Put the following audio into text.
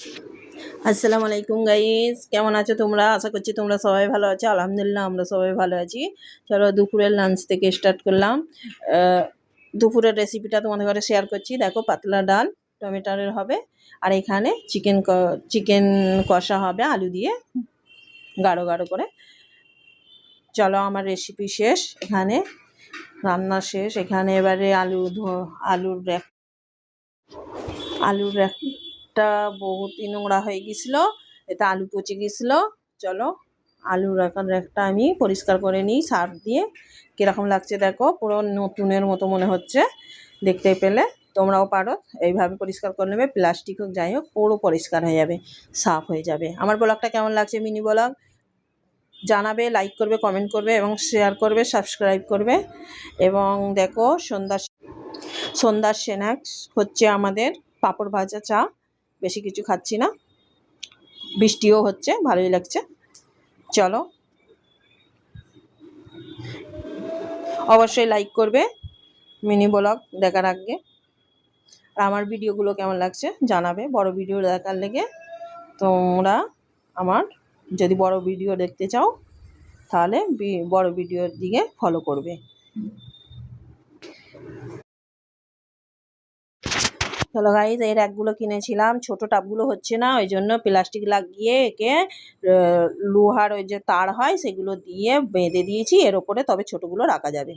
আসসালামু আলাইকুম গাইস কেমন আছো তোমরা? আশা করছি তোমরা সবাই ভালো আছো। আলহামদুলিল্লাহ, আমরা সবাই ভালো আছি। চলো দুপুরের লাঞ্চ থেকে স্টার্ট করলাম। দুপুরের রেসিপিটা তোমাদের ঘরে শেয়ার করছি। দেখো, পাতলা ডাল টমেটোর হবে, আর এখানে চিকেন চিকেন কষা হবে, আলু দিয়ে গাঢ় গাঢ় করে। চলো, আমার রেসিপি শেষ। এখানে রান্না শেষ। এখানে এবারে আলু আলুর আলুর র্যাকটা বহুতই নোংরা হয়ে গেছিল, এটা আলু পচে গেছিল। চলো, আলুর এখন একটা আমি পরিষ্কার করে নিই সার্ফ দিয়ে। কীরকম লাগছে দেখো, পুরো নতুনের মতো মনে হচ্ছে, দেখতে পেলে। তোমরাও পারো, এইভাবে পরিষ্কার করে নেবে, প্লাস্টিক হোক, যাই হোক, পুরো পরিষ্কার হয়ে যাবে, সাফ হয়ে যাবে। আমার ব্লগটা কেমন লাগছে, মিনি ব্লগ? জানাবে লাইক করবে কমেন্ট করবে এবং শেয়ার করবে সাবস্ক্রাইব করবে। এবং দেখো, সন্ধ্যা সন্ধ্যার স্ন্যাক্স হচ্ছে আমাদের পাঁপড় ভাজা চা। বেশি কিছু খাচ্ছি না। বৃষ্টিও হচ্ছে, ভালোই লাগছে। চলো। অবশ্যই লাইক করবে মিনি ব্লগ দেখার আগে। আর আমার ভিডিওগুলো কেমন লাগছে জানাবে। বড় ভিডিও দেখার লেগে তোমরা আমার যদি বড় ভিডিও দেখতে চাও, তাহলে বড় ভিডিওর দিকে ফলো করবে। চলো গাইজ এই র্যাকগুলো কিনেছিলাম। ছোট টাবগুলো হচ্ছে না, ওই জন্য প্লাস্টিক লাগিয়ে একে লোহার ওই যে তার হয়, সেগুলো দিয়ে বেঁধে দিয়েছি। এর ওপরে তবে ছোটগুলো রাখা যাবে।